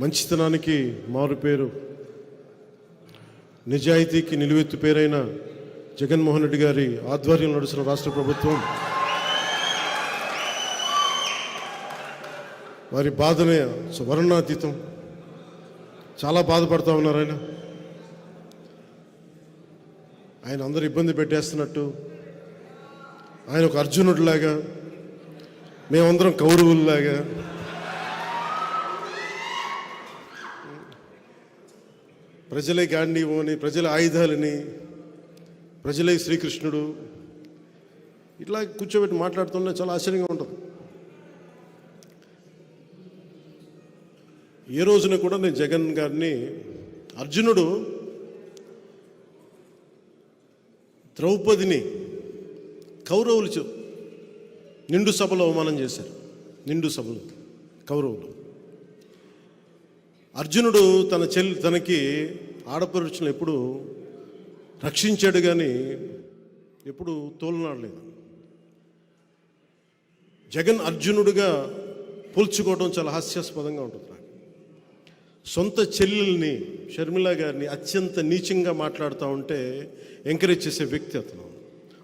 మంచితనానికి మారు పేరు. నిజాయితీకి నిలువెత్తు పేరైన జగన్మోహన్ రెడ్డి గారి ఆధ్వర్యంలో నడుస్తున్న రాష్ట్ర ప్రభుత్వం వారి బాధనే సువర్ణాతీతం. చాలా బాధపడుతూ ఉన్నారు ఆయన. ఆయన అందరు ఇబ్బంది పెట్టేస్తున్నట్టు. ఆయన ఒక అర్జునుడిలాగా మేమందరం కౌరవుల్లాగా ప్రజలే గాంధీవని ప్రజల ఆయుధాలని ప్రజలే శ్రీకృష్ణుడు. ఇట్లా కూర్చోబెట్టి మాట్లాడుతుంటే చాలా ఆశ్చర్యంగా ఉంటుంది. ఏ రోజున కూడా నేను జగన్ గారిని అర్జునుడు ద్రౌపదిని కౌరవులు నిండు సభలో అవమానం చేశారు. నిండు సభలో కౌరవులు. అర్జునుడు తన చెల్లి తనకి ఆడపరుచుని ఎప్పుడు రక్షించాడు కానీ ఎప్పుడు తోలనాడలేదు. జగన్ అర్జునుడిగా పోల్చుకోవడం చాలా హాస్యాస్పదంగా ఉంటుంది నాకు. సొంత చెల్లెల్ని షర్మిల గారిని అత్యంత నీచంగా మాట్లాడుతూ ఉంటే ఎంకరేజ్ చేసే వ్యక్తి అతను.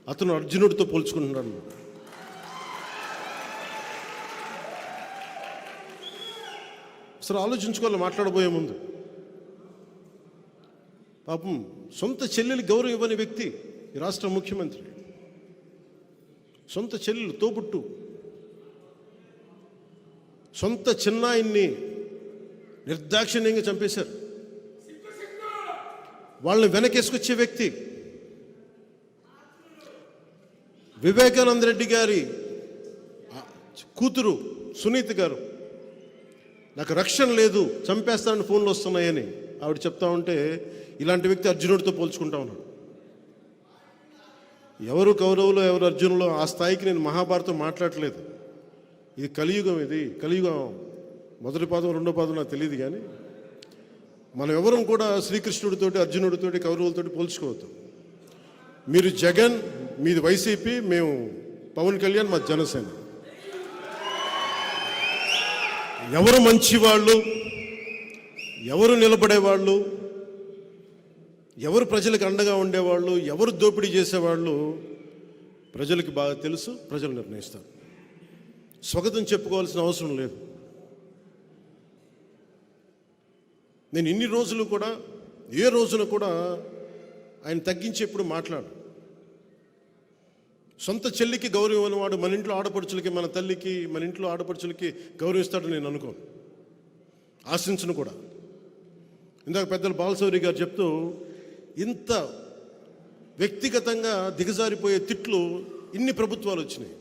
అతను అర్జునుడితో పోల్చుకుంటున్నాడు. అసలు ఆలోచించుకోవాలి మాట్లాడబోయే ముందు. పాపం సొంత చెల్లెలు గౌరవం ఇవ్వని వ్యక్తి ఈ రాష్ట్ర ముఖ్యమంత్రి. సొంత చెల్లెలు తోబుట్టు. సొంత చిన్నాయిని నిర్దాక్షిణ్యంగా చంపేశారు. వాళ్ళని వెనకేసుకొచ్చే వ్యక్తి వివేకానంద రెడ్డి గారి కూతురు సునీత గారు. నాకు రక్షణ లేదు చంపేస్తానని ఫోన్లు వస్తున్నాయని. ఆవిడ చెప్తా ఉంటే ఇలాంటి వ్యక్తి అర్జునుడితో పోల్చుకుంటా ఉన్నాడు. ఎవరు కౌరవులు ఎవరు అర్జునులో ఆ స్థాయికి నేను మహాభారతం మాట్లాడలేదు. ఇది కలియుగం ఇది కలియుగం మొదటి పాదం రెండో పాదం నాకు తెలియదు కానీ మనం ఎవరం కూడా శ్రీకృష్ణుడితోటి అర్జునుడితోటి కౌరవులతోటి పోల్చుకోవద్దు. మీరు జగన్ మీది వైసీపీ మేము పవన్ కళ్యాణ్ మా జనసేన. ఎవరు మంచివాళ్ళు? ఎవరు నిలబడేవాళ్ళు? ఎవరు ప్రజలకు అండగా ఉండేవాళ్ళు? ఎవరు దోపిడీ చేసేవాళ్ళు? ప్రజలకు బాగా తెలుసు ప్రజలు నిర్ణయిస్తారు. స్వాగతం చెప్పుకోవాల్సిన అవసరం లేదు. నేను ఇన్ని రోజులు కూడా ఏ రోజున కూడా ఆయన తగ్గించి ఎప్పుడు మాట్లాడు సొంత చెల్లికి గౌరవం ఇవ్వనివాడు మన ఇంట్లో ఆడపడుచులకి మన తల్లికి మన ఇంట్లో ఆడపడుచులకి గౌరవిస్తాడని నేను అనుకోను. ఆశించను కూడా. ఇందాక పెద్దలు బాలశౌరి గారు చెప్తూ ఇంత వ్యక్తిగతంగా దిగజారిపోయే తిట్లు ఇన్ని ప్రభుత్వాలు వచ్చినాయి.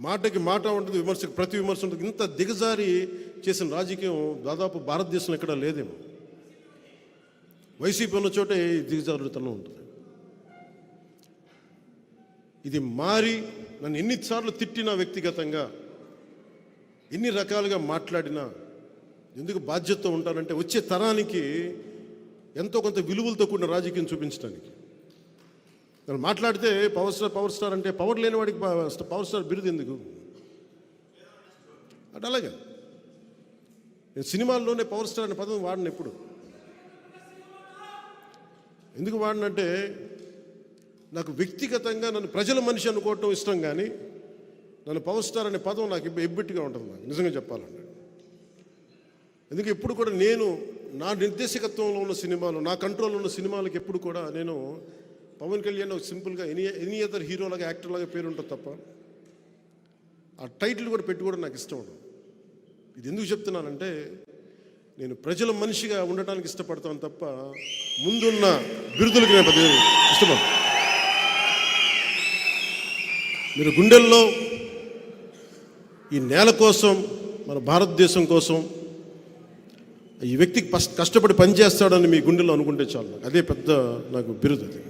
మాటకి మాట ఉంటుంది విమర్శకు ప్రతి విమర్శ ఉంటుంది. ఇంత దిగజారి చేసిన రాజకీయం దాదాపు భారతదేశంలో ఎక్కడా లేదేమో. వైసీపీ ఉన్న చోటే దిగజారుతనం ఉంటుంది. ఇది మారి నన్ను ఎన్నిసార్లు తిట్టినా వ్యక్తిగతంగా ఎన్ని రకాలుగా మాట్లాడినా ఎందుకు బాధ్యత ఉంటానంటే వచ్చే తరానికి ఎంతో కొంత విలువలతో కూడిన రాజకీయం చూపించడానికి. నన్ను మాట్లాడితే పవర్ స్టార్ పవర్ స్టార్ అంటే పవర్ లేని వాడికి పవర్ స్టార్ బిరుదు ఎందుకు? అటు అలాగే. నేను సినిమాల్లోనే పవర్ స్టార్ అనే పదం వాడిన ఎప్పుడు. ఎందుకు వాడినంటే నాకు వ్యక్తిగతంగా నన్ను ప్రజల మనిషి అనుకోవటం ఇష్టం కానీ నన్ను పవర్ స్టార్ అనే పదం నాకు ఇబ్బ- ఎబ్బెట్టుగా ఉంటుంది నాకు నిజంగా చెప్పాలంటే. ఎందుకంటే ఎప్పుడు కూడా నేను నా నిర్దేశకత్వంలో ఉన్న సినిమాలు నా కంట్రోల్లో ఉన్న సినిమాలకు ఎప్పుడు కూడా నేను పవన్ కళ్యాణ్ ఒక సింపుల్గా ఎనీ ఎనీ అదర్ హీరోలాగా యాక్టర్లాగా పేరు ఉంటుంది తప్ప ఆ టైటిల్ కూడా పెట్టుకోవడం నాకు ఇష్టం ఉండదు. ఇది ఎందుకు చెప్తున్నానంటే నేను ప్రజల మనిషిగా ఉండటానికి ఇష్టపడతాను తప్ప ముందున్న బిరుదులకు నేను ఇష్టపడతాను మీరు గుండెల్లో ఈ నేల కోసం మన భారతదేశం కోసం ఈ వ్యక్తికి కష్టపడి పనిచేస్తాడని మీ గుండెల్లో అనుకుంటే చాలు నాకు. అదే పెద్ద నాకు బిరుదు అది.